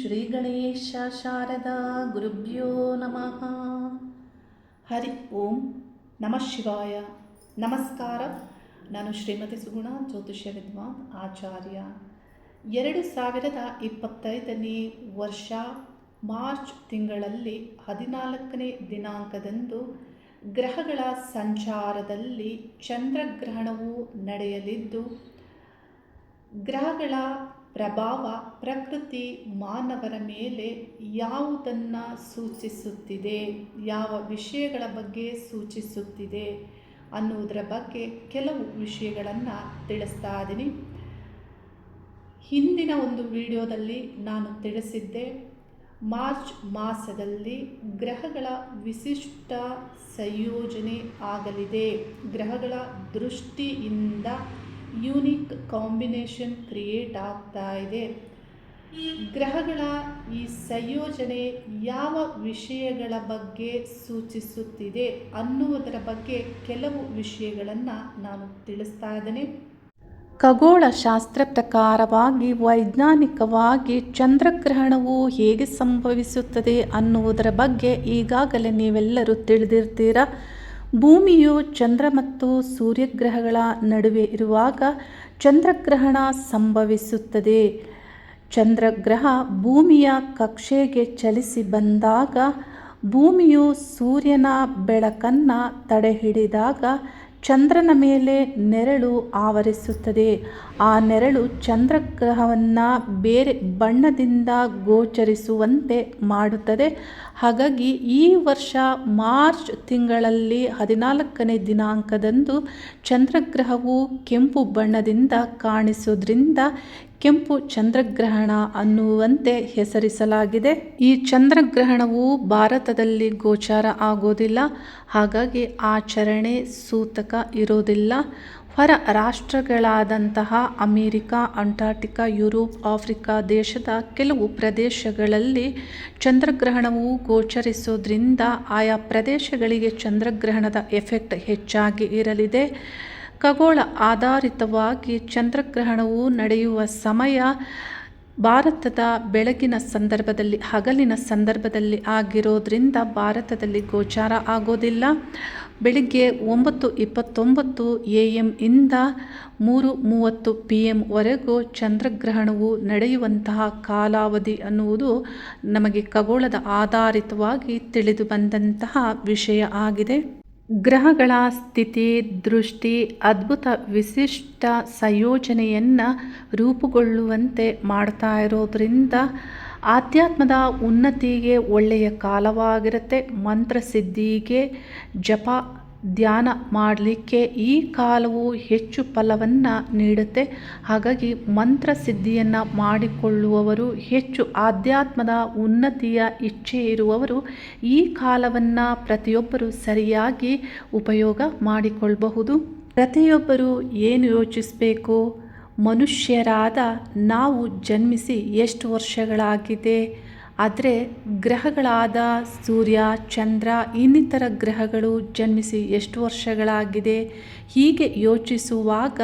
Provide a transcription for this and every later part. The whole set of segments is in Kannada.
ಶ್ರೀ ಗಣೇಶ ಶಾರದಾ ಗುರುಭ್ಯೋ ನಮಃ. ಹರಿ ಓಂ ನಮಃ ಶಿವಾಯ. ನಮಸ್ಕಾರ. ನಾನು ಶ್ರೀಮತಿ ಸುಗುಣ, ಜ್ಯೋತಿಷ್ಯ ವಿದ್ವಾನ್, ಆಚಾರ್ಯ. ಎರಡು ಸಾವಿರದ ಇಪ್ಪತ್ತೈದನೇ ವರ್ಷ ಮಾರ್ಚ್ ತಿಂಗಳಲ್ಲಿ ಹದಿನಾಲ್ಕನೇ ದಿನಾಂಕದಂದು ಗ್ರಹಗಳ ಸಂಚಾರದಲ್ಲಿ ಚಂದ್ರಗ್ರಹಣವು ನಡೆಯಲಿದ್ದು, ಗ್ರಹಗಳ ಪ್ರಭಾವ ಪ್ರಕೃತಿ ಮಾನವರ ಮೇಲೆ ಯಾವುದನ್ನು ಸೂಚಿಸುತ್ತಿದೆ, ಯಾವ ವಿಷಯಗಳ ಬಗ್ಗೆ ಸೂಚಿಸುತ್ತಿದೆ ಅನ್ನುವುದರ ಬಗ್ಗೆ ಕೆಲವು ವಿಷಯಗಳನ್ನು ತಿಳಿಸ್ತಾ ಇದ್ದೀನಿ. ಹಿಂದಿನ ಒಂದು ವಿಡಿಯೋದಲ್ಲಿ ನಾನು ತಿಳಿಸಿದ್ದೆ, ಮಾರ್ಚ್ ಮಾಸದಲ್ಲಿ ಗ್ರಹಗಳ ವಿಶಿಷ್ಟ ಸಂಯೋಜನೆ ಆಗಲಿದೆ. ಗ್ರಹಗಳ ದೃಷ್ಟಿಯಿಂದ ಯೂನಿಕ್ ಕಾಂಬಿನೇಷನ್ ಕ್ರಿಯೇಟ್ ಆಗ್ತಾ ಇದೆ. ಗ್ರಹಗಳ ಈ ಸಂಯೋಜನೆ ಯಾವ ವಿಷಯಗಳ ಬಗ್ಗೆ ಸೂಚಿಸುತ್ತಿದೆ ಅನ್ನುವುದರ ಬಗ್ಗೆ ಕೆಲವು ವಿಷಯಗಳನ್ನು ನಾನು ತಿಳಿಸ್ತಾ ಇದ್ದೇನೆ. ಖಗೋಳಶಾಸ್ತ್ರ ಪ್ರಕಾರವಾಗಿ ವೈಜ್ಞಾನಿಕವಾಗಿ ಚಂದ್ರಗ್ರಹಣವು ಹೇಗೆ ಸಂಭವಿಸುತ್ತದೆ ಅನ್ನುವುದರ ಬಗ್ಗೆ ಈಗಾಗಲೇ ನೀವೆಲ್ಲರೂ ತಿಳಿದಿರ್ತೀರ? ಭೂಮಿಯು ಚಂದ್ರ ಮತ್ತು ಸೂರ್ಯಗ್ರಹಗಳ ನಡುವೆ ಇರುವಾಗ ಚಂದ್ರಗ್ರಹಣ ಸಂಭವಿಸುತ್ತದೆ. ಚಂದ್ರಗ್ರಹ ಭೂಮಿಯ ಕಕ್ಷೆಗೆ ಚಲಿಸಿ ಬಂದಾಗ ಭೂಮಿಯು ಸೂರ್ಯನ ಬೆಳಕನ್ನು ತಡೆಹಿಡಿದಾಗ ಚಂದ್ರನ ಮೇಲೆ ನೆರಳು ಆವರಿಸುತ್ತದೆ. ಆ ನೆರಳು ಚಂದ್ರಗ್ರಹವನ್ನು ಬೇರೆ ಬಣ್ಣದಿಂದ ಗೋಚರಿಸುವಂತೆ ಮಾಡುತ್ತದೆ. ಹಾಗಾಗಿ ಈ ವರ್ಷ ಮಾರ್ಚ್ ತಿಂಗಳಲ್ಲಿ ಹದಿನಾಲ್ಕನೇ ದಿನಾಂಕದಂದು ಚಂದ್ರಗ್ರಹವು ಕೆಂಪು ಬಣ್ಣದಿಂದ ಕಾಣಿಸೋದ್ರಿಂದ ಕೆಂಪು ಚಂದ್ರಗ್ರಹಣ ಅನ್ನುವಂತೆ ಹೆಸರಿಸಲಾಗಿದೆ. ಈ ಚಂದ್ರಗ್ರಹಣವು ಭಾರತದಲ್ಲಿ ಗೋಚಾರ ಆಗೋದಿಲ್ಲ, ಹಾಗಾಗಿ ಆಚರಣೆ ಸೂತಕ ಇರೋದಿಲ್ಲ. ಹೊರ ರಾಷ್ಟ್ರಗಳಾದಂತಹ ಅಮೇರಿಕಾ, ಅಂಟಾರ್ಟಿಕಾ, ಯುರೋಪ್, ಆಫ್ರಿಕಾ ದೇಶದ ಕೆಲವು ಪ್ರದೇಶಗಳಲ್ಲಿ ಚಂದ್ರಗ್ರಹಣವು ಗೋಚರಿಸೋದ್ರಿಂದ ಆಯಾ ಪ್ರದೇಶಗಳಿಗೆ ಚಂದ್ರಗ್ರಹಣದ ಎಫೆಕ್ಟ್ ಹೆಚ್ಚಾಗಿ ಇರಲಿದೆ. ಖಗೋಳ ಆಧಾರಿತವಾಗಿ ಚಂದ್ರಗ್ರಹಣವು ನಡೆಯುವ ಸಮಯ ಭಾರತದ ಬೆಳಗಿನ ಸಂದರ್ಭದಲ್ಲಿ, ಹಗಲಿನ ಸಂದರ್ಭದಲ್ಲಿ ಆಗಿರೋದ್ರಿಂದ ಭಾರತದಲ್ಲಿ ಗೋಚಾರ ಆಗೋದಿಲ್ಲ. ಬೆಳಿಗ್ಗೆ ಒಂಬತ್ತು ಇಪ್ಪತ್ತೊಂಬತ್ತು ಎ ಎಂ ಇಂದ ಮೂರು ಮೂವತ್ತು ಪಿ ಎಮ್ವರೆಗೂ ಚಂದ್ರಗ್ರಹಣವು ನಡೆಯುವಂತಹ ಕಾಲಾವಧಿ ಅನ್ನುವುದು ನಮಗೆ ಖಗೋಳದ ಆಧಾರಿತವಾಗಿ ತಿಳಿದು ಬಂದಂತಹ ವಿಷಯ ಆಗಿದೆ. ಗ್ರಹಗಳ ಸ್ಥಿತಿ, ದೃಷ್ಟಿ, ಅದ್ಭುತ ವಿಶಿಷ್ಟ ಸಂಯೋಜನೆಯನ್ನು ರೂಪುಗೊಳ್ಳುವಂತೆ ಮಾಡ್ತಾ ಇರೋದರಿಂದ ಆಧ್ಯಾತ್ಮದ ಉನ್ನತಿಗೆ ಒಳ್ಳೆಯ ಕಾಲವಾಗಿರುತ್ತೆ. ಮಂತ್ರಸಿದ್ಧಿಗೆ ಜಪ ಧ್ಯಾನ ಮಾಡಲಿಕ್ಕೆ ಈ ಕಾಲವು ಹೆಚ್ಚು ಫಲವನ್ನು ನೀಡುತ್ತೆ. ಹಾಗಾಗಿ ಮಂತ್ರ ಮಂತ್ರಸಿದ್ಧಿಯನ್ನು ಮಾಡಿಕೊಳ್ಳುವವರು, ಹೆಚ್ಚು ಆಧ್ಯಾತ್ಮದ ಉನ್ನತಿಯ ಇಚ್ಛೆ ಇರುವವರು ಈ ಕಾಲವನ್ನು ಪ್ರತಿಯೊಬ್ಬರು ಸರಿಯಾಗಿ ಉಪಯೋಗ ಮಾಡಿಕೊಳ್ಳಬಹುದು ಪ್ರತಿಯೊಬ್ಬರು ಏನು ಯೋಚಿಸಬೇಕು? ಮನುಷ್ಯರಾದ ನಾವು ಜನ್ಮಿಸಿ ಎಷ್ಟು ವರ್ಷಗಳಾಗಿದೆ? ಆದರೆ ಗ್ರಹಗಳಾದ ಸೂರ್ಯ ಚಂದ್ರ ಇನ್ನಿತರ ಗ್ರಹಗಳು ಜನ್ಮಿಸಿ ಎಷ್ಟು ವರ್ಷಗಳಾಗಿದೆ ಹೀಗೆ ಯೋಚಿಸುವಾಗ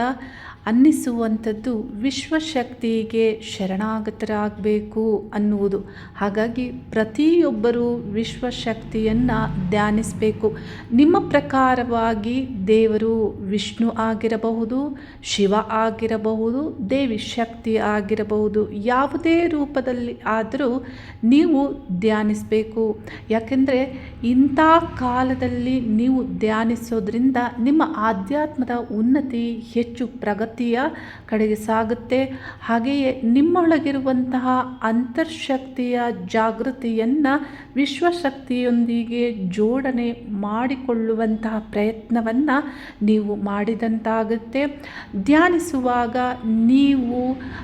ಅನ್ನಿಸುವಂಥದ್ದು ವಿಶ್ವಶಕ್ತಿಗೆ ಶರಣಾಗತರಾಗಬೇಕು ಅನ್ನುವುದು. ಹಾಗಾಗಿ ಪ್ರತಿಯೊಬ್ಬರೂ ವಿಶ್ವಶಕ್ತಿಯನ್ನು ಧ್ಯಾನಿಸಬೇಕು. ನಿಮ್ಮ ಪ್ರಕಾರವಾಗಿ ದೇವರು ವಿಷ್ಣು ಆಗಿರಬಹುದು, ಶಿವ ಆಗಿರಬಹುದು, ದೇವಿ ಶಕ್ತಿ ಆಗಿರಬಹುದು, ಯಾವುದೇ ರೂಪದಲ್ಲಿ ಆದರೂ ನೀವು ಧ್ಯಾನಿಸಬೇಕು. ಯಾಕೆಂದರೆ ಇಂಥ ಕಾಲದಲ್ಲಿ ನೀವು ಧ್ಯಾನಿಸೋದ್ರಿಂದ ನಿಮ್ಮ ಆಧ್ಯಾತ್ಮದ ಉನ್ನತಿ ಹೆಚ್ಚು ಪ್ರಗತಿ ಕಡೆಗೆ ಸಾಗುತ್ತೆ. ಹಾಗೆಯೇ ನಿಮ್ಮೊಳಗಿರುವಂತಹ ಅಂತರ್ಶಕ್ತಿಯ ಜಾಗೃತಿಯನ್ನು ವಿಶ್ವಶಕ್ತಿಯೊಂದಿಗೆ ಜೋಡಣೆ ಮಾಡಿಕೊಳ್ಳುವಂತಹ ಪ್ರಯತ್ನವನ್ನು ನೀವು ಮಾಡಿದಂತಾಗುತ್ತೆ. ಧ್ಯಾನಿಸುವಾಗ ನೀವು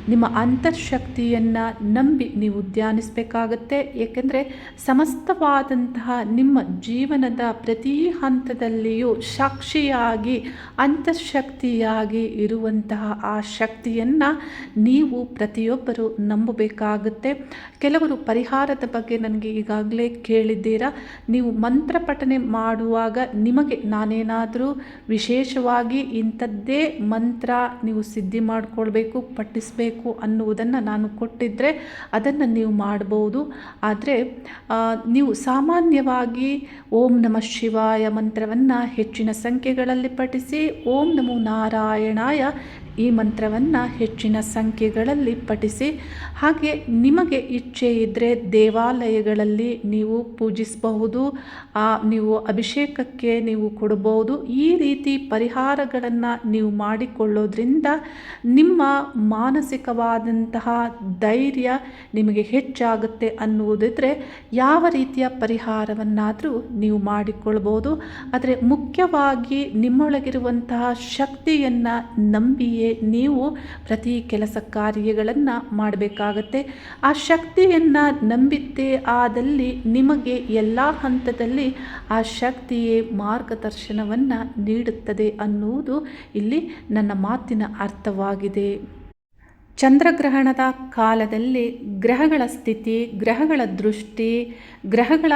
ನಿಮ್ಮ ಅಂತರ್ಶಕ್ತಿಯನ್ನು ನಂಬಿ ನೀವು ಧ್ಯಾನಿಸಬೇಕಾಗತ್ತೆ. ಏಕೆಂದರೆ ಸಮಸ್ತವಾದಂತಹ ನಿಮ್ಮ ಜೀವನದ ಪ್ರತಿ ಹಂತದಲ್ಲಿಯೂ ಸಾಕ್ಷಿಯಾಗಿ, ಅಂತರ್ಶಕ್ತಿಯಾಗಿ ಇರುವಂಥ ಅನ್ನುವಂತಹ ಆ ಶಕ್ತಿಯನ್ನು ನೀವು ಪ್ರತಿಯೊಬ್ಬರು ನಂಬಬೇಕಾಗುತ್ತೆ. ಕೆಲವರು ಪರಿಹಾರದ ಬಗ್ಗೆ ನನಗೆ ಈಗಾಗಲೇ ಕೇಳಿದ್ದೀರಾ? ನೀವು ಮಂತ್ರ ಪಠನೆ ಮಾಡುವಾಗ ನಿಮಗೆ ನಾನೇನಾದರೂ ವಿಶೇಷವಾಗಿ ಇಂಥದ್ದೇ ಮಂತ್ರ ನೀವು ಸಿದ್ಧಿ ಮಾಡಿಕೊಳ್ಬೇಕು, ಪಠಿಸಬೇಕು ಅನ್ನುವುದನ್ನು ನಾನು ಕೊಟ್ಟಿದ್ದರೆ ಅದನ್ನು ನೀವು ಮಾಡ್ಬೋದು. ಆದರೆ ನೀವು ಸಾಮಾನ್ಯವಾಗಿ ಓಂ ನಮಃ ಶಿವಾಯ ಮಂತ್ರವನ್ನು ಹೆಚ್ಚಿನ ಸಂಖ್ಯೆಗಳಲ್ಲಿ ಪಠಿಸಿ, ಓಂ ನಮೋ ನಾರಾಯಣಾಯ ಈ ಮಂತ್ರವನ್ನು ಹೆಚ್ಚಿನ ಸಂಖ್ಯೆಗಳಲ್ಲಿ ಪಠಿಸಿ, ಹಾಗೆ ನಿಮಗೆ ಇಚ್ಛೆ ಇದ್ದರೆ ದೇವಾಲಯಗಳಲ್ಲಿ ನೀವು ಪೂಜಿಸಬಹುದು, ಆ ನೀವು ಅಭಿಷೇಕಕ್ಕೆ ನೀವು ಕೊಡಬಹುದು. ಈ ರೀತಿ ಪರಿಹಾರಗಳನ್ನು ನೀವು ಮಾಡಿಕೊಳ್ಳೋದ್ರಿಂದ ನಿಮ್ಮ ಮಾನಸಿಕವಾದಂತಹ ಧೈರ್ಯ ನಿಮಗೆ ಹೆಚ್ಚಾಗುತ್ತೆ ಅನ್ನುವುದಿದ್ರೆ, ಯಾವ ರೀತಿಯ ಪರಿಹಾರವನ್ನಾದರೂ ನೀವು ಮಾಡಿಕೊಳ್ಬೋದು ಆದರೆ ಮುಖ್ಯವಾಗಿ ನಿಮ್ಮೊಳಗಿರುವಂತಹ ಶಕ್ತಿಯನ್ನು ನಂಬಿಯೇ ನೀವು ಪ್ರತಿ ಕೆಲಸ ಕಾರ್ಯಗಳನ್ನು ಮಾಡಬೇಕಾಗತ್ತೆ. ಆ ಶಕ್ತಿಯನ್ನು ನಂಬಿದ್ದೇ ಆದಲ್ಲಿ ನಿಮಗೆ ಎಲ್ಲ ಹಂತದಲ್ಲಿ ಆ ಶಕ್ತಿಯೇ ಮಾರ್ಗದರ್ಶನವನ್ನು ನೀಡುತ್ತದೆ ಅನ್ನುವುದು ಇಲ್ಲಿ ನನ್ನ ಮಾತಿನ ಅರ್ಥವಾಗಿದೆ. ಚಂದ್ರಗ್ರಹಣದ ಕಾಲದಲ್ಲಿ ಗ್ರಹಗಳ ಸ್ಥಿತಿ, ಗ್ರಹಗಳ ದೃಷ್ಟಿ, ಗ್ರಹಗಳ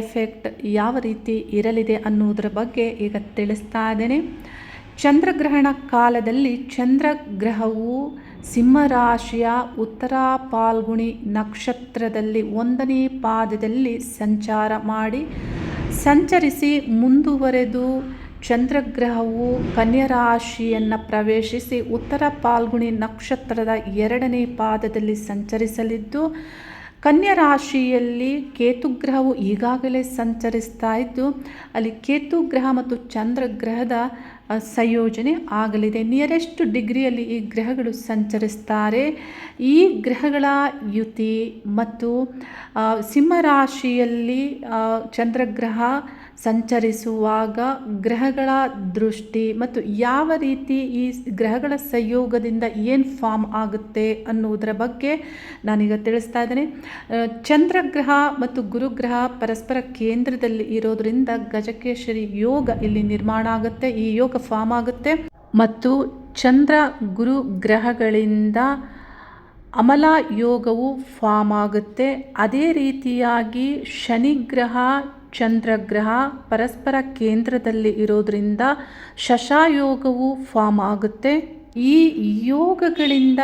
ಎಫೆಕ್ಟ್ ಯಾವ ರೀತಿ ಇರಲಿದೆ ಅನ್ನುವುದರ ಬಗ್ಗೆ ಈಗ ತಿಳಿಸ್ತಾ ಇದ್ದೇನೆ. ಚಂದ್ರಗ್ರಹಣ ಕಾಲದಲ್ಲಿ ಚಂದ್ರಗ್ರಹವು ಸಿಂಹರಾಶಿಯ ಉತ್ತರ ಪಾಲ್ಗುಣಿ ನಕ್ಷತ್ರದಲ್ಲಿ ಒಂದನೇ ಪಾದದಲ್ಲಿ ಸಂಚಾರ ಮಾಡಿ ಸಂಚರಿಸಿ ಮುಂದುವರೆದು ಚಂದ್ರಗ್ರಹವು ಕನ್ಯರಾಶಿಯನ್ನು ಪ್ರವೇಶಿಸಿ ಉತ್ತರ ಪಾಲ್ಗುಣಿ ನಕ್ಷತ್ರದ ಎರಡನೇ ಪಾದದಲ್ಲಿ ಸಂಚರಿಸಲಿದ್ದು, ಕನ್ಯರಾಶಿಯಲ್ಲಿ ಕೇತುಗ್ರಹವು ಈಗಾಗಲೇ ಸಂಚರಿಸ್ತಾ ಇದ್ದು, ಅಲ್ಲಿ ಕೇತುಗ್ರಹ ಮತ್ತು ಚಂದ್ರಗ್ರಹದ ಸಂಯೋಜನೆ ಆಗಲಿದೆ. ನಿಯರೆಸ್ಟ್ ಡಿಗ್ರಿಯಲ್ಲಿ ಈ ಗ್ರಹಗಳು ಸಂಚರಿಸ್ತಾರೆ. ಈ ಗ್ರಹಗಳ ಯುತಿ ಮತ್ತು ಸಿಂಹರಾಶಿಯಲ್ಲಿ ಚಂದ್ರಗ್ರಹ ಸಂಚರಿಸುವಾಗ ಗ್ರಹಗಳ ದೃಷ್ಟಿ ಮತ್ತು ಯಾವ ರೀತಿ ಈ ಗ್ರಹಗಳ ಸಂಯೋಗದಿಂದ ಏನು ಫಾರ್ಮ್ ಆಗುತ್ತೆ ಅನ್ನುವುದರ ಬಗ್ಗೆ ನಾನೀಗ ತಿಳಿಸ್ತಾ ಇದ್ದೇನೆ. ಚಂದ್ರಗ್ರಹ ಮತ್ತು ಗುರುಗ್ರಹ ಪರಸ್ಪರ ಕೇಂದ್ರದಲ್ಲಿ ಇರೋದರಿಂದ ಗಜಕೇಶರಿ ಯೋಗ ಇಲ್ಲಿ ನಿರ್ಮಾಣ ಆಗುತ್ತೆ, ಈ ಯೋಗ ಫಾರ್ಮ್ ಆಗುತ್ತೆ. ಮತ್ತು ಚಂದ್ರ ಗುರು ಗ್ರಹಗಳಿಂದ ಅಮಲ ಯೋಗವು ಫಾರ್ಮ್ ಆಗುತ್ತೆ. ಅದೇ ರೀತಿಯಾಗಿ ಶನಿಗ್ರಹ ಚಂದ್ರಗ್ರಹ ಪರಸ್ಪರ ಕೇಂದ್ರದಲ್ಲಿ ಇರೋದರಿಂದ ಶಶಾಯೋಗವು ಫಾರ್ಮ್ ಆಗುತ್ತೆ. ಈ ಯೋಗಗಳಿಂದ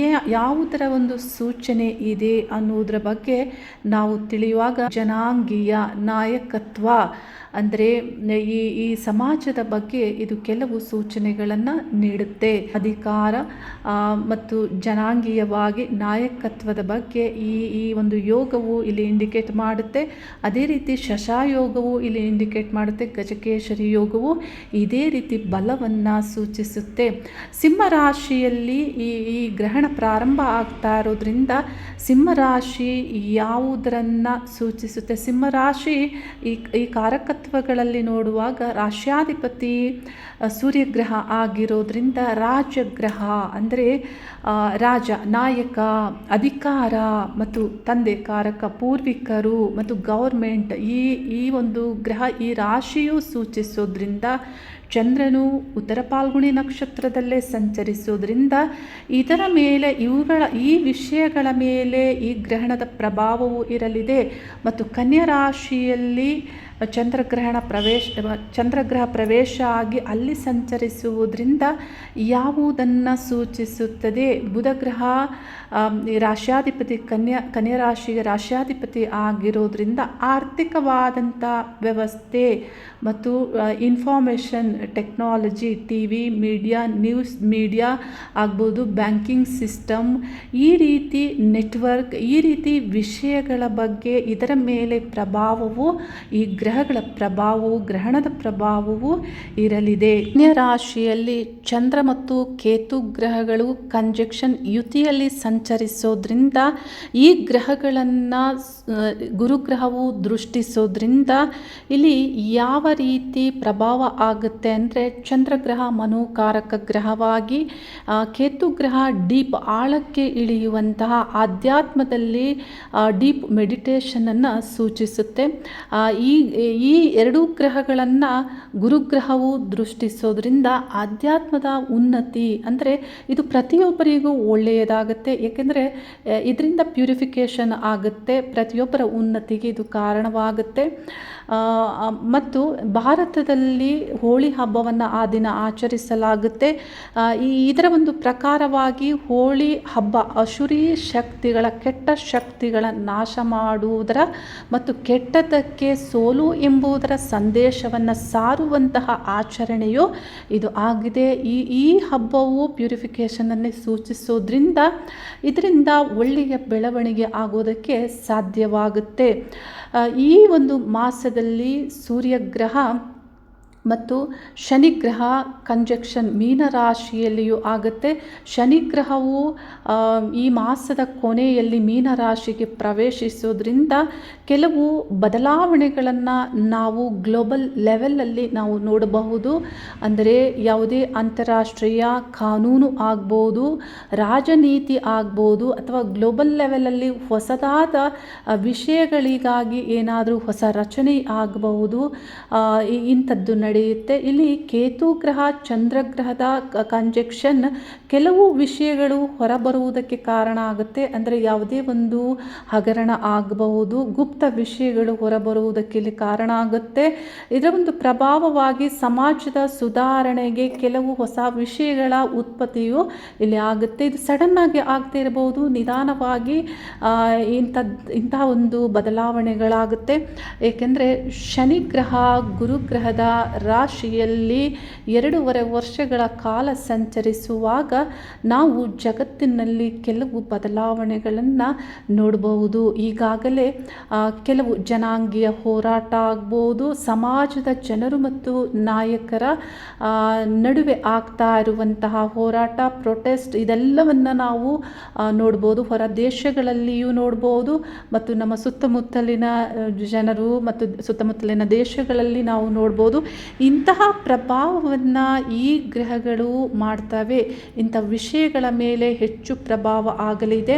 ಏ ಯಾವುದರ ಒಂದು ಸೂಚನೆ ಇದೆ ಅನ್ನೋದ್ರ ಬಗ್ಗೆ ನಾವು ತಿಳಿಯುವಾಗ ಜನಾಂಗೀಯ ನಾಯಕತ್ವ ಅಂದರೆ ಈ ಈ ಸಮಾಜದ ಬಗ್ಗೆ ಇದು ಕೆಲವು ಸೂಚನೆಗಳನ್ನು ನೀಡುತ್ತೆ. ಅಧಿಕಾರ ಮತ್ತು ಜನಾಂಗೀಯವಾಗಿ ನಾಯಕತ್ವದ ಬಗ್ಗೆ ಈ ಈ ಒಂದು ಯೋಗವು ಇಲ್ಲಿ ಇಂಡಿಕೇಟ್ ಮಾಡುತ್ತೆ. ಅದೇ ರೀತಿ ಶಶಾಯೋಗವು ಇಲ್ಲಿ ಇಂಡಿಕೇಟ್ ಮಾಡುತ್ತೆ. ಗಜಕೇಶರಿ ಯೋಗವು ಇದೇ ರೀತಿ ಬಲವನ್ನು ಸೂಚಿಸುತ್ತೆ. ಸಿಂಹರಾಶಿಯಲ್ಲಿ ಈ ಈ ಗ್ರಹಣ ಪ್ರಾರಂಭ ಆಗ್ತಾ ಇರೋದ್ರಿಂದ ಸಿಂಹರಾಶಿ ಯಾವುದರನ್ನು ಸೂಚಿಸುತ್ತೆ? ಸಿಂಹರಾಶಿ ಈ ಈ ಕಾರಕತ್ವಗಳಲ್ಲಿ ನೋಡುವಾಗ ರಾಶ್ಯಾಧಿಪತಿ ಸೂರ್ಯಗ್ರಹ ಆಗಿರೋದ್ರಿಂದ ರಾಜಗ್ರಹ ಅಂದರೆ ರಾಜ, ನಾಯಕ, ಅಧಿಕಾರ ಮತ್ತು ತಂದೆ, ಕಾರಕ, ಪೂರ್ವಿಕರು ಮತ್ತು ಗೌರ್ಮೆಂಟ್ ಈ ಈ ಒಂದು ಗ್ರಹ ಈ ರಾಶಿಯು ಸೂಚಿಸೋದ್ರಿಂದ ಚಂದ್ರನು ಉತ್ತರ ಪಾಲ್ಗುಣಿ ನಕ್ಷತ್ರದಲ್ಲೇ ಸಂಚರಿಸೋದ್ರಿಂದ ಇದರ ಮೇಲೆ ಇವುಗಳ ಈ ವಿಷಯಗಳ ಮೇಲೆ ಈ ಗ್ರಹಣದ ಪ್ರಭಾವವು ಇರಲಿದೆ ಮತ್ತು ಕನ್ಯಾ ರಾಶಿಯಲ್ಲಿ ಚಂದ್ರಗ್ರಹಣ ಪ್ರವೇಶ ಚಂದ್ರಗ್ರಹ ಪ್ರವೇಶ ಆಗಿ ಅಲ್ಲಿ ಸಂಚರಿಸುವುದರಿಂದ ಯಾವುದನ್ನು ಸೂಚಿಸುತ್ತದೆ? ಬುಧಗ್ರಹ ರಾಶ್ಯಾಧಿಪತಿ ಕನ್ಯಾ ಕನ್ಯಾ ರಾಶಿಗೆ ರಾಶ್ಯಾಧಿಪತಿ ಆಗಿರೋದ್ರಿಂದ ಆರ್ಥಿಕವಾದಂಥ ವ್ಯವಸ್ಥೆ ಮತ್ತು information technology T V media news media ಆಗ್ಬೋದು ಬ್ಯಾಂಕಿಂಗ್ ಸಿಸ್ಟಮ್ ಈ ರೀತಿ ನೆಟ್ವರ್ಕ್ ಈ ರೀತಿ ವಿಷಯಗಳ ಬಗ್ಗೆ ಇದರ ಮೇಲೆ ಪ್ರಭಾವವು ಈ ಗ್ರಹಗಳ ಪ್ರಭಾವವು, ಗ್ರಹಣದ ಪ್ರಭಾವವು ಇರಲಿದೆ. ರಾಶಿಯಲ್ಲಿ ಚಂದ್ರ ಮತ್ತು ಕೇತು ಗ್ರಹಗಳು ಕಂಜೆಕ್ಷನ್ ಯುತಿಯಲ್ಲಿ ಸಂಚರಿಸೋದ್ರಿಂದ, ಈ ಗ್ರಹಗಳನ್ನು ಗುರುಗ್ರಹವು ದೃಷ್ಟಿಸೋದ್ರಿಂದ ಇಲ್ಲಿ ಯಾವ ರೀತಿ ಪ್ರಭಾವ ಆಗುತ್ತೆ ಅಂದರೆ, ಚಂದ್ರಗ್ರಹ ಮನೋಕಾರಕ ಗ್ರಹವಾಗಿ ಕೇತು ಗ್ರಹ ಡೀಪ್ ಆಳಕ್ಕೆ ಇಳಿಯುವಂತಹ ಆಧ್ಯಾತ್ಮದಲ್ಲಿ ಡೀಪ್ ಮೆಡಿಟೇಷನನ್ನು ಸೂಚಿಸುತ್ತೆ. ಈ ಈ ಎರಡೂ ಗ್ರಹಗಳನ್ನು ಗುರುಗ್ರಹವು ದೃಷ್ಟಿಸೋದ್ರಿಂದ ಆಧ್ಯಾತ್ಮದ ಉನ್ನತಿ ಅಂದರೆ ಇದು ಪ್ರತಿಯೊಬ್ಬರಿಗೂ ಒಳ್ಳೆಯದಾಗುತ್ತೆ. ಏಕೆಂದರೆ ಇದರಿಂದ ಪ್ಯೂರಿಫಿಕೇಷನ್ ಆಗುತ್ತೆ, ಪ್ರತಿಯೊಬ್ಬರ ಉನ್ನತಿಗೆ ಇದು ಕಾರಣವಾಗುತ್ತೆ. ಮತ್ತು ಭಾರತದಲ್ಲಿ ಹೋಳಿ ಹಬ್ಬವನ್ನು ಆ ದಿನ ಆಚರಿಸಲಾಗುತ್ತೆ. ಈ ಇದರ ಒಂದು ಪ್ರಕಾರವಾಗಿ ಹೋಳಿ ಹಬ್ಬ ಅಶುರಿ ಶಕ್ತಿಗಳ, ಕೆಟ್ಟ ಶಕ್ತಿಗಳ ನಾಶ ಮಾಡುವುದರ ಮತ್ತು ಕೆಟ್ಟದಕ್ಕೆ ಸೋಲು ಎಂಬುದರ ಸಂದೇಶವನ್ನು ಸಾರುವಂತಹ ಆಚರಣೆಯು ಇದು ಆಗಿದೆ. ಈ ಈ ಹಬ್ಬವು ಪ್ಯೂರಿಫಿಕೇಷನನ್ನೇ ಸೂಚಿಸೋದ್ರಿಂದ ಇದರಿಂದ ಒಳ್ಳೆಯ ಬೆಳವಣಿಗೆ ಆಗೋದಕ್ಕೆ ಸಾಧ್ಯವಾಗುತ್ತೆ. ಈ ಒಂದು ಮಾಸದಲ್ಲಿ ಸೂರ್ಯಗ್ರಹ ಮತ್ತು ಶನಿಗ್ರಹ ಕಂಜಕ್ಷನ್ ಮೀನರಾಶಿಯಲ್ಲಿಯೂ ಆಗುತ್ತೆ. ಶನಿಗ್ರಹವು ಈ ಮಾಸದ ಕೊನೆಯಲ್ಲಿ ಮೀನರಾಶಿಗೆ ಪ್ರವೇಶಿಸೋದ್ರಿಂದ ಕೆಲವು ಬದಲಾವಣೆಗಳನ್ನು ನಾವು ಗ್ಲೋಬಲ್ ಲೆವೆಲಲ್ಲಿ ನಾವು ನೋಡಬಹುದು. ಅಂದರೆ ಯಾವುದೇ ಅಂತಾರಾಷ್ಟ್ರೀಯ ಕಾನೂನು ಆಗ್ಬೋದು, ರಾಜನೀತಿ ಆಗ್ಬೋದು, ಅಥವಾ ಗ್ಲೋಬಲ್ ಲೆವೆಲಲ್ಲಿ ಹೊಸದಾದ ವಿಷಯಗಳಿಗಾಗಿ ಏನಾದರೂ ಹೊಸ ರಚನೆ ಆಗಬಹುದು. ಇಂಥದ್ದು ಇಂಥದ್ದು ನಡೆಯುತ್ತೆ. ಇಲ್ಲಿ ಕೇತು ಗ್ರಹ ಚಂದ್ರಗ್ರಹದ ಕಂಜೆಕ್ಷನ್ ಕೆಲವು ವಿಷಯಗಳು ಹೊರಬರುವುದಕ್ಕೆ ಕಾರಣ ಆಗುತ್ತೆ. ಅಂದರೆ ಯಾವುದೇ ಒಂದು ಹಗರಣ ಆಗಬಹುದು, ಗುಪ್ತ ವಿಷಯಗಳು ಹೊರಬರುವುದಕ್ಕೆ ಇಲ್ಲಿ ಕಾರಣ ಆಗುತ್ತೆ. ಇದರ ಒಂದು ಪ್ರಭಾವವಾಗಿ ಸಮಾಜದ ಸುಧಾರಣೆಗೆ ಕೆಲವು ಹೊಸ ವಿಷಯಗಳ ಉತ್ಪತ್ತಿಯು ಇಲ್ಲಿ ಆಗುತ್ತೆ. ಇದು ಸಡನ್ ಆಗಿ ಆಗ್ತಾ ಇರಬಹುದು, ನಿಧಾನವಾಗಿ ಇಂಥದ್ದು ಇಂತಹ ಒಂದು ಬದಲಾವಣೆಗಳಾಗುತ್ತೆ. ಏಕೆಂದರೆ ಶನಿಗ್ರಹ ಗುರುಗ್ರಹದ ರಾಶಿಯಲ್ಲಿ ಎರಡೂವರೆ ವರ್ಷಗಳ ಕಾಲ ಸಂಚರಿಸುವಾಗ ನಾವು ಜಗತ್ತಿನಲ್ಲಿ ಕೆಲವು ಬದಲಾವಣೆಗಳನ್ನು ನೋಡಬಹುದು. ಈಗಾಗಲೇ ಕೆಲವು ಜನಾಂಗೀಯ ಹೋರಾಟ ಆಗ್ಬೋದು, ಸಮಾಜದ ಜನರು ಮತ್ತು ನಾಯಕರ ನಡುವೆ ಆಗ್ತಾ ಇರುವಂತಹ ಹೋರಾಟ ಪ್ರೊಟೆಸ್ಟ್ ಇದೆಲ್ಲವನ್ನು ನಾವು ನೋಡ್ಬೋದು. ಹೊರ ದೇಶಗಳಲ್ಲಿಯೂ ನೋಡ್ಬೋದು ಮತ್ತು ನಮ್ಮ ಸುತ್ತಮುತ್ತಲಿನ ಜನರು ಮತ್ತು ಸುತ್ತಮುತ್ತಲಿನ ದೇಶಗಳಲ್ಲಿ ನಾವು ನೋಡ್ಬೋದು. ಇಂತಹ ಪ್ರಭಾವವನ್ನು ಈ ಗ್ರಹಗಳು ಮಾಡ್ತವೆ. ಇಂಥ ವಿಷಯಗಳ ಮೇಲೆ ಹೆಚ್ಚು ಪ್ರಭಾವ ಆಗಲಿದೆ.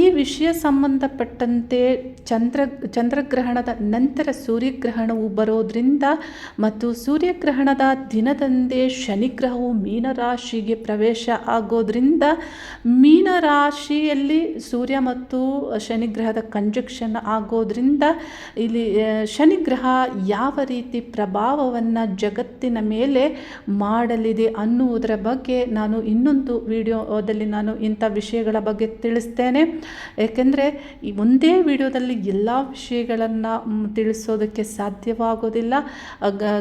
ಈ ವಿಷಯ ಸಂಬಂಧಪಟ್ಟಂತೆ ಚಂದ್ರ, ಚಂದ್ರಗ್ರಹಣದ ನಂತರ ಸೂರ್ಯಗ್ರಹಣವು ಬರೋದ್ರಿಂದ ಮತ್ತು ಸೂರ್ಯಗ್ರಹಣದ ದಿನದಂದೇ ಶನಿಗ್ರಹವು ಮೀನರಾಶಿಗೆ ಪ್ರವೇಶ ಆಗೋದ್ರಿಂದ ಮೀನರಾಶಿಯಲ್ಲಿ ಸೂರ್ಯ ಮತ್ತು ಶನಿಗ್ರಹದ ಕಂಜಕ್ಷನ್ ಆಗೋದ್ರಿಂದ ಇಲ್ಲಿ ಶನಿಗ್ರಹ ಯಾವ ರೀತಿ ಪ್ರಭಾವವನ್ನು ಜಗತ್ತಿನ ಮೇಲೆ ಮಾಡಲಿದೆ ಅನ್ನುವುದರ ಬಗ್ಗೆ ನಾನು ಇನ್ನೊಂದು ವಿಡಿಯೋದಲ್ಲಿ ನಾನು ಇಂಥ ವಿಷಯಗಳ ಬಗ್ಗೆ ತಿಳಿಸ್ತೇನೆ. ಏಕೆಂದರೆ ಒಂದೇ ವಿಡಿಯೋದಲ್ಲಿ ಎಲ್ಲ ವಿಷಯಗಳನ್ನು ತಿಳಿಸೋದಕ್ಕೆ ಸಾಧ್ಯವಾಗೋದಿಲ್ಲ.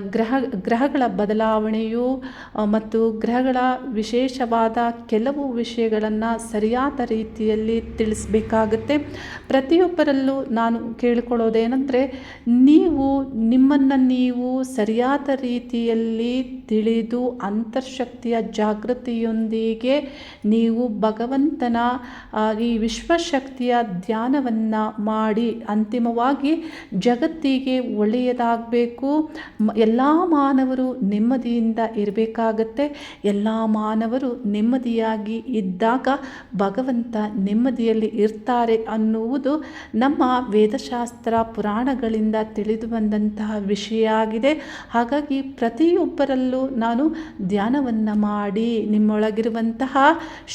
ಗ್ರಹ, ಗ್ರಹಗಳ ಬದಲಾವಣೆಯು ಮತ್ತು ಗ್ರಹಗಳ ವಿಶೇಷವಾದ ಕೆಲವು ವಿಷಯಗಳನ್ನು ಸರಿಯಾದ ರೀತಿಯಲ್ಲಿ ತಿಳಿಸಬೇಕಾಗುತ್ತೆ. ಪ್ರತಿಯೊಬ್ಬರಲ್ಲೂ ನಾನು ಕೇಳಿಕೊಳ್ಳೋದೇನೆಂದರೆ, ನೀವು ನಿಮ್ಮನ್ನು ನೀವು ಸರಿಯಾದ ರೀತಿಯಲ್ಲಿ ತಿಳಿದು ಅಂತರ್ಶಕ್ತಿಯ ಜಾಗೃತಿಯೊಂದಿಗೆ ನೀವು ಭಗವಂತನ ಈ ವಿಶ್ವಶಕ್ತಿಯ ಧ್ಯಾನವನ್ನು ಮಾಡಿ ಅಂತಿಮವಾಗಿ ಜಗತ್ತಿಗೆ ಒಳ್ಳೆಯದಾಗಬೇಕು. ಎಲ್ಲ ಮಾನವರು ನೆಮ್ಮದಿಯಿಂದ ಇರಬೇಕಾಗತ್ತೆ. ಎಲ್ಲ ಮಾನವರು ನೆಮ್ಮದಿಯಾಗಿ ಇದ್ದಾಗ ಭಗವಂತ ನೆಮ್ಮದಿಯಲ್ಲಿ ಇರ್ತಾರೆ ಅನ್ನುವುದು ನಮ್ಮ ವೇದಶಾಸ್ತ್ರ ಪುರಾಣಗಳಿಂದ ತಿಳಿದು ಬಂದಂತಹ ವಿಷಯ ಆಗಿದೆ. ಹಾಗಾಗಿ ಪ್ರತಿಯೊಬ್ಬರಲ್ಲೂ ನಾನು ಧ್ಯಾನವನ್ನು ಮಾಡಿ ನಿಮ್ಮೊಳಗಿರುವಂತಹ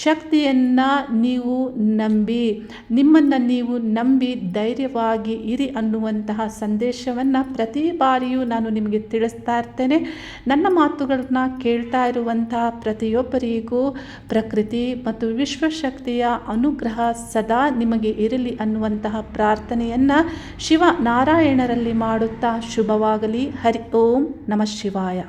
ಶಕ್ತಿಯನ್ನು ನೀವು ನಂಬಿ, ನಿಮ್ಮನ್ನು ನೀವು ನಂಬಿ ಧೈರ್ಯವಾಗಿ ಇರಿ ಅನ್ನುವಂತಹ ಸಂದೇಶವನ್ನು ಪ್ರತಿ ಬಾರಿಯೂ ನಾನು ನಿಮಗೆ ತಿಳಿಸ್ತಾ ಇರ್ತೇನೆ. ನನ್ನ ಮಾತುಗಳನ್ನ ಕೇಳ್ತಾ ಇರುವಂತಹ ಪ್ರತಿಯೊಬ್ಬರಿಗೂ ಪ್ರಕೃತಿ ಮತ್ತು ವಿಶ್ವಶಕ್ತಿಯ ಅನುಗ್ರಹ ಸದಾ ನಿಮಗೆ ಇರಲಿ ಅನ್ನುವಂತಹ ಪ್ರಾರ್ಥನೆಯನ್ನು ಶಿವ ನಾರಾಯಣರಲ್ಲಿ ಮಾಡುತ್ತಾ ಶುಭವಾಗಲಿ. ಹರಿ ಓಂ. ನಮಃ ಶಿವಾಯ